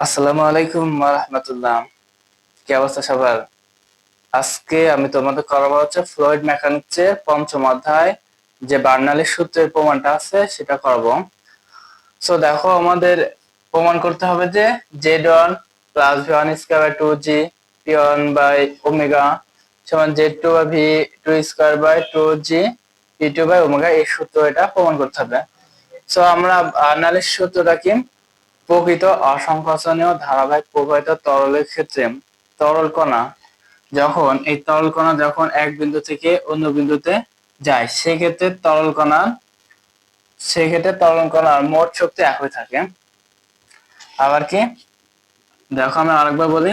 আসসালামু আলাইকুম রহমতুল্লাহ। কি অবস্থা সবার? আজকে আমি তোমাদের করাবো হচ্ছে ফ্লুইড মেকানিক্সের পঞ্চম অধ্যায়, যে বার্নালির সূত্রের প্রমাণটা আছে, সেটা করাবো। সো দেখো আমাদের প্রমাণ করতে হবে যে Z one plus V one square by two G P one by omega সমান Z two by V two square by two G P two by omega এই সূত্র এটা প্রমাণ করতে হবে। সো আমরা বার্নালির সূত্রটা কি প্রকৃত অসংকোচনীয় ধারাবাহিক প্রবাহিত তরলের ক্ষেত্রে তরল কণা যখন, এই তরল কণা যখন এক বিন্দু থেকে অন্য বিন্দুতে যায়, সেক্ষেত্রে তরল কণা সেক্ষেত্রে তরল কণার মোট শক্তি একই থাকে। আবার কি? দেখো আমি আরেকবার বলি,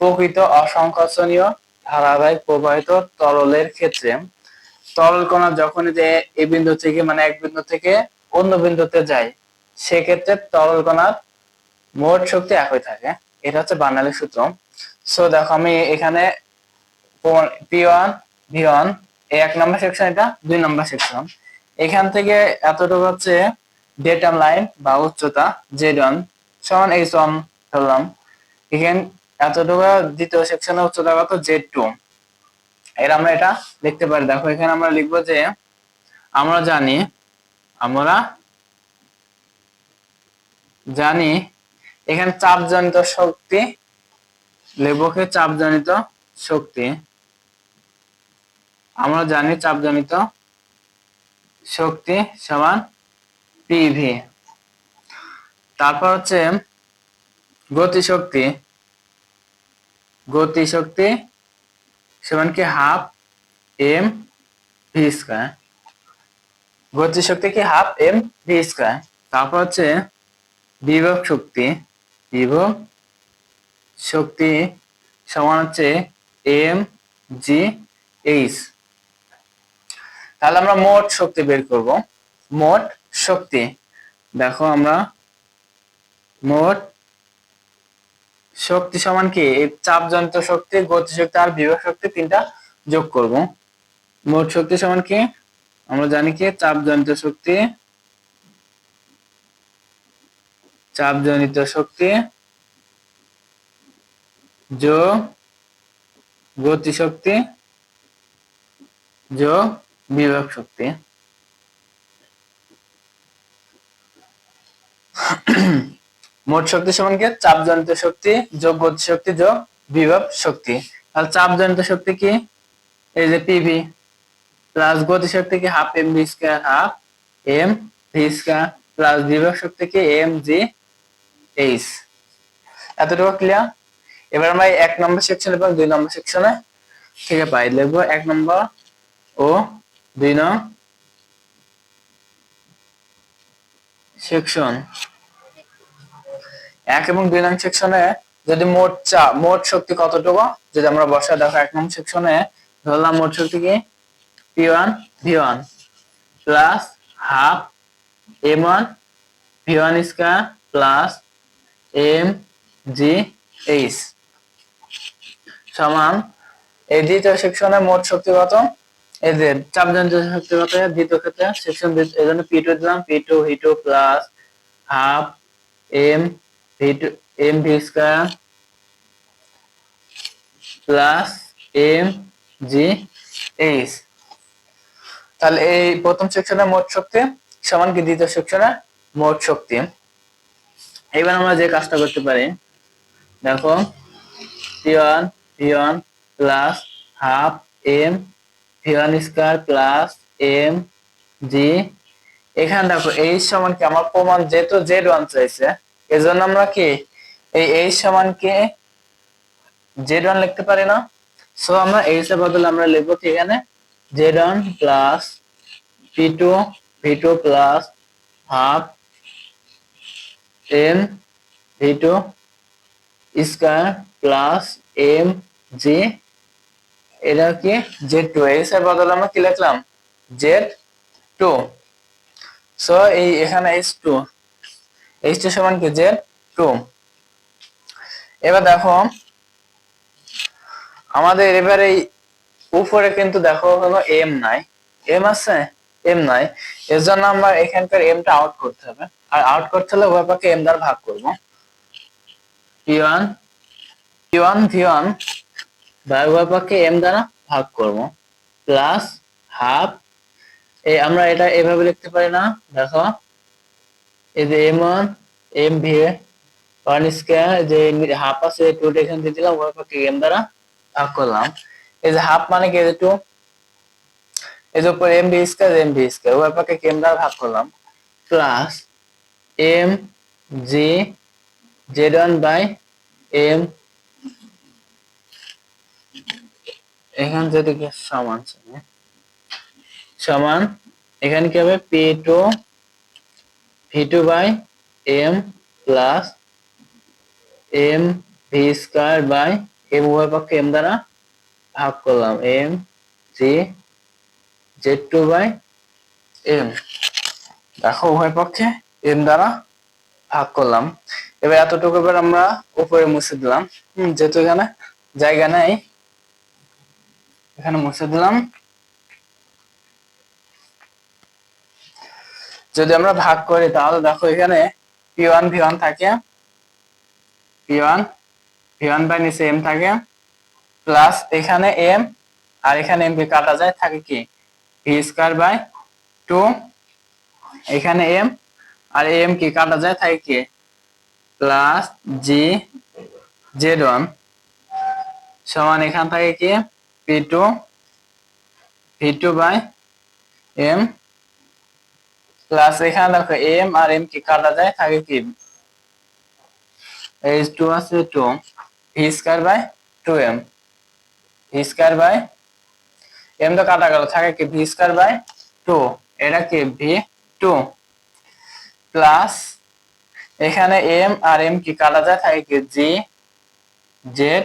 প্রকৃত অসংকোচনীয় ধারাবাহিক প্রবাহিত তরলের ক্ষেত্রে তরল কণা যখন যে এই বিন্দু থেকে মানে এক বিন্দু থেকে অন্য বিন্দুতে যায় সেক্ষেত্রে তরল কণার মোট শক্তি একই থাকে। এটা হচ্ছে বার্নালির সূত্র। সো দেখো আমি এখানে পি ওয়ান ভি ওয়ান এক নম্বর সেকশন এটা দুই নম্বর সেকশন এখান থেকে এতটুকু হচ্ছে ডেটাম লাইন বা উচ্চতা জেড ওয়ান সমান এইচ ওয়ান ধরলাম। এখানে এতটুকু দ্বিতীয় সেকশনের উচ্চতা কত? জেড টু এর আমরা এটা লিখতে পারি। দেখো এখানে আমরা লিখব যে আমরা জানি, আমরা জানি, এখানে চাপজনিত শক্তি, লেবকে চাপজনিত শক্তি। আমরা জানি চাপজনিত শক্তি সমান পিভি তারপর হচ্ছে গতিশক্তি। গতিশক্তি সমান কি হাফ এম ভি স্কয়ার। গতিশক্তি কি হাফ এম ভি স্কয়ার। তারপর হচ্ছে বিভব শক্তি বিভব শক্তি সমান হচ্ছে এম জি এইচ। তাহলে আমরা মোট শক্তি বের করব। মোট শক্তি। দেখো আমরা মোট শক্তি সমান কি? এই যন্ত্র শক্তি, গতি শক্তি আর বিভব শক্তি তিনটা যোগ করব। মোট শক্তি সমান কি? আমরা জানি কি? চাপ যন্ত্র শক্তি চাপজনিত শক্তি যোগ গতিশক্তি যোগ বিভব শক্তি। মোট শক্তি সমান কি? চাপজনিত শক্তি যোগ গতিশক্তি যোগ বিভব শক্তি। তাহলে চাপজনিত শক্তি কি? এই যে পিভি প্লাস গতিশক্তি কি? Half M V square half M V square plus বিভব শক্তি কি? এম জি এইচ এতটুকু ক্লিয়ার এবার আমরা এক নম্বর সেকশন এবং দুই নম্বর সেকশনে থেকে পাই। লিখব এক নম্বর ও দুই নং সেকশন এক এবং দুই নং সেকশনে যদি মোট চা, মোট শক্তি কতটুকু? যদি আমরা বসায় দেখো এক নং সেকশনে ধরলাম মোট শক্তি কি? P one V one plus half M one V one square plus M G H সমান এই দ্বিতীয় সেকশনে মোট শক্তি কত? এই যে চাপজনিত শক্তি কত? দ্বিতীয় ক্ষেত্রে সেকশন এই জন্য পি টু দিলাম P two V two plus half M V two M V square plus M G H তাহলে এই প্রথম সেকশনে মোট শক্তি সমান কি দ্বিতীয় সেকশনে? মোট শক্তি। এবার আমরা যে কাজটা করতে পারি, দেখো V one plus half M V one square plus M G এখানে দেখো এইচ সমান কি? আমার প্রমাণ যেহেতু জেড ওয়ান চাইছে, এজন্য আমরা কি? এই এইচ সমান কি? জেড ওয়ান লিখতে পারি না। সো আমরা এইচ এর বদলে আমরা লিখব কি এখানে? Z one plus P two V two plus half M V two plus M G এটা জেড টু এস এর বদলে আমরা কি লিখলাম? জেড টু সো এই এখানে এইচ টু এইচ টু সমান কি? জেড টু এবার দেখো, আমাদের এবার এই উপরে কিন্তু দেখো কোনো এম নাই। এম আছে? এম নাই। এর জন্য আমরা এখানকার এমটা আউট করতে হবে। আর আউট করতে হলে উভয় এম দ্বারা ভাগ করব। P one P one V M দ্বারা ভাগ করব। প্লাস হাফ এই আমরা এটা এভাবে লিখতে পারি না, দেখো। এই যে M one M V one যে হাফ আছে টু এখান দিয়ে দিলাম, উভয় এম দ্বারা ভাগ করলাম। এই যে হাফ মানে কি? টু এই যে উপর M V square M V square উভয় পক্ষে দ্বারা ভাগ করলাম। Plus M G Z one by M এখান থেকে সমান। সমান, এখানে কি হবে? P two V two by M plus M V square by M উভয় পক্ষে এম দ্বারা ভাগ করলাম। M G Z two by M দেখো উভয় পক্ষে এম দ্বারা ভাগ করলাম। এবার এতটুকু এবার আমরা উপরে মুছে দিলাম। হম, যেহেতু এখানে জায়গা নেই, এখানে মুছে দিলাম। যদি আমরা ভাগ করি, তাহলে দেখো এখানে পি ওয়ান ভি ওয়ান থাকে। P one V one by নিচে এম থাকে। প্লাস এখানে এম আর এখানে এম কে কাটা যায়, থাকে কি? ভি স্কোয়ার বাই টু এখানে এম আর এম কে? কাটা যায় থাকে কি? প্লাস জি জেড ওয়ান সমান এখান থাকে কি? P two V two by M plus এখানে দেখো এম আর এম কে? কাটা যায় থাকে কি? এইচ টু আছে two V square by two M V square by M তো কাটা গেল, থাকে কি? ভি স্কোয়ার বাই টু এটা কি? ভি টু প্লাস এখানে এম আর এম কি কাটা যায়? থাকে জি, জেড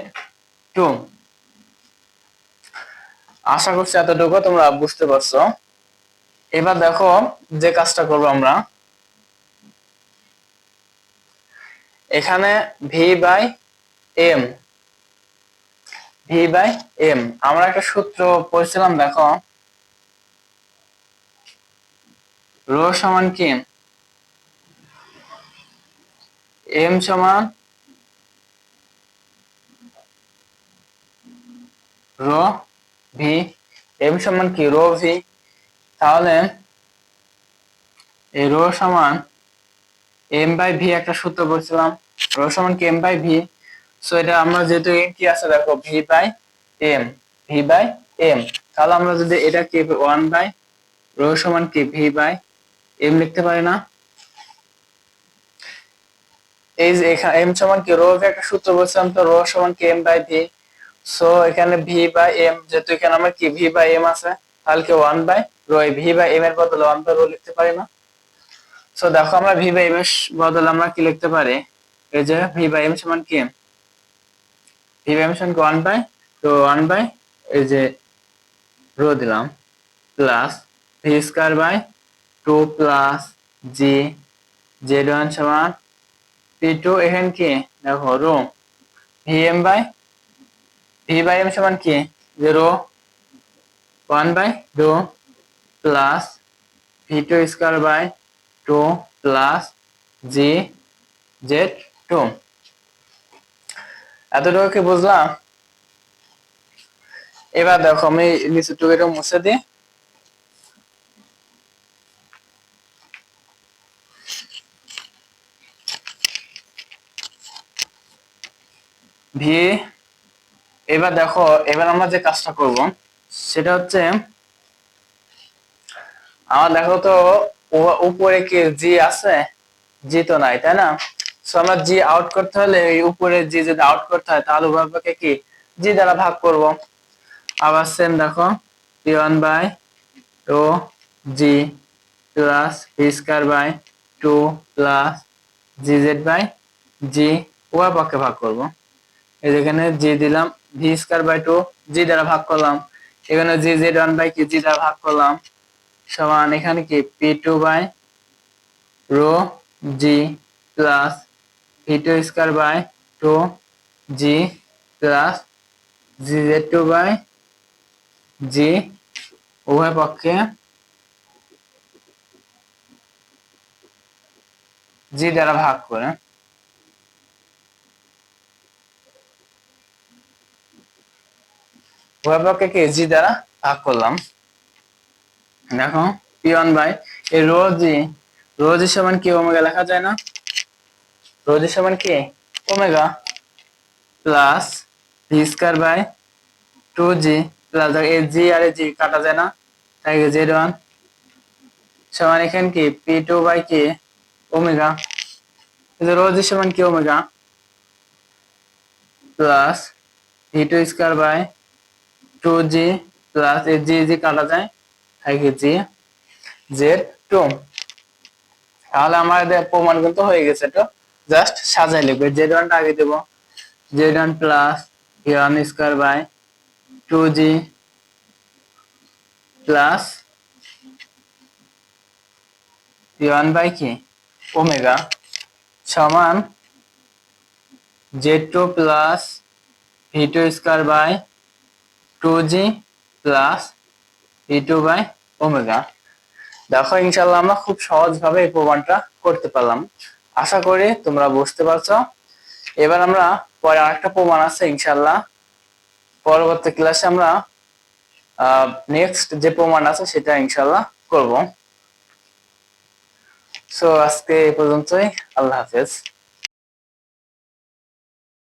টু। আশা করছি এতটুকু তোমরা বুঝতে পারছ। এবার দেখো যে কাজটা করব আমরা। এখানে V by M V by M আমরা একটা সূত্র পড়ছিলাম, দেখো। রো সমান কি? এম সমান রো ভি এম সমান কি? রো ভি তাহলে এই রো সমান এম বাই ভি একটা সূত্র বলছিলাম। রো সমান কি? এম বাই ভি সো এটা আমরা যেহেতু এম কি আছে, দেখো V by M V by M তাহলে আমরা যদি এটা কি ওয়ান বাই রো সমান কি? ভি বাই এম লিখতে পারি না। এই যে এখানে এম সমান কি? রো একটা সূত্র বলছিলাম তো রো সমান কি এম বাই ভি? সো এখানে ভি বাই এম, যেহেতু এখানে আমার কি? ভি বাই এম আছে, তাহলে কি one by rho? V by M এর বদলে ওয়ান বাই রো লিখতে পারি না? সো দেখো আমরা ভি বাই এম এর বদলে আমরা কি লিখতে পারি? এই যে ভি বাই এম সমান কি? ভি বাই এম সমান কি? ওয়ান বাই তো ওয়ান বাই এই যে রো দিলাম plus V square by two plus G Z one সমান পি টু কি দেখো rho V M by V by M সমান কি যে rho one by rho plus V two square by two plus G Z two এতটুকু কি বুঝলাম? এবার দেখো, আমি নিচে টুকেটা মুছে দিই। ভি এবার দেখো, এবার আমরা যে কাজটা করব, সেটা হচ্ছে, আমার দেখো তো উপরে কি জি আছে? জি তো নাই, তাই না? সো আমরা জি আউট করতে হলে উপরে জি যদি আউট করতে হয়, তাহলে উভয়পক্ষে কি? জি দ্বারা ভাগ করব। আবার সেম দেখো P one by rho G plus square by two plus G Z by G উভয় পক্ষে ভাগ করব। এই যেখানে জি দিলাম V square by two G দ্বারা ভাগ করলাম। এখানে জি জেড ওয়ান বাই কি জি দ্বারা ভাগ করলাম। সমান এখানে কি? P two by rho G plus V two square by two G plus G Z two by G উভয় পক্ষে জি দ্বারা ভাগ করে। উভয় জি দ্বারা ভাগ করলাম? দেখো পি ওয়ান বাই এই রো জি রো সমান কি ওমেগা লেখা যায় না? রো সমান কি? Omega plus V square by two G plus A G আর জি কাটা যায় না। তাই জেড ওয়ান সমান এখানে কি? পি টু বাই কি ওমেগা। রো জি সমান কি omega? Plus V two square by two G plus A G G কাটা যায় তাই জি জেড টু তাহলে আমাদের প্রমাণ কিন্তু হয়ে গেছে তো জাস্ট সাজাই লিখবে জেড ওয়ানটা আগে দেবো। Z one plus V one square by two G plus one by কি? ওমেগা সমান Z two plus V two square by two G plus V two দেখো ইনশাল্লাহ আমরা খুব সহজভাবে এই প্রমাণটা করতে পারলাম। আশা করি তোমরা বুঝতে পারছ। এবার আমরা পরে আরেকটা প্রমাণ আছে ইনশাল্লাহ পরবর্তী ক্লাসে আমরা নেক্সট যে প্রমাণ আছে সেটা ইনশাল্লাহ করব। সো আজকে এই পর্যন্তই। আল্লাহ হাফেজ।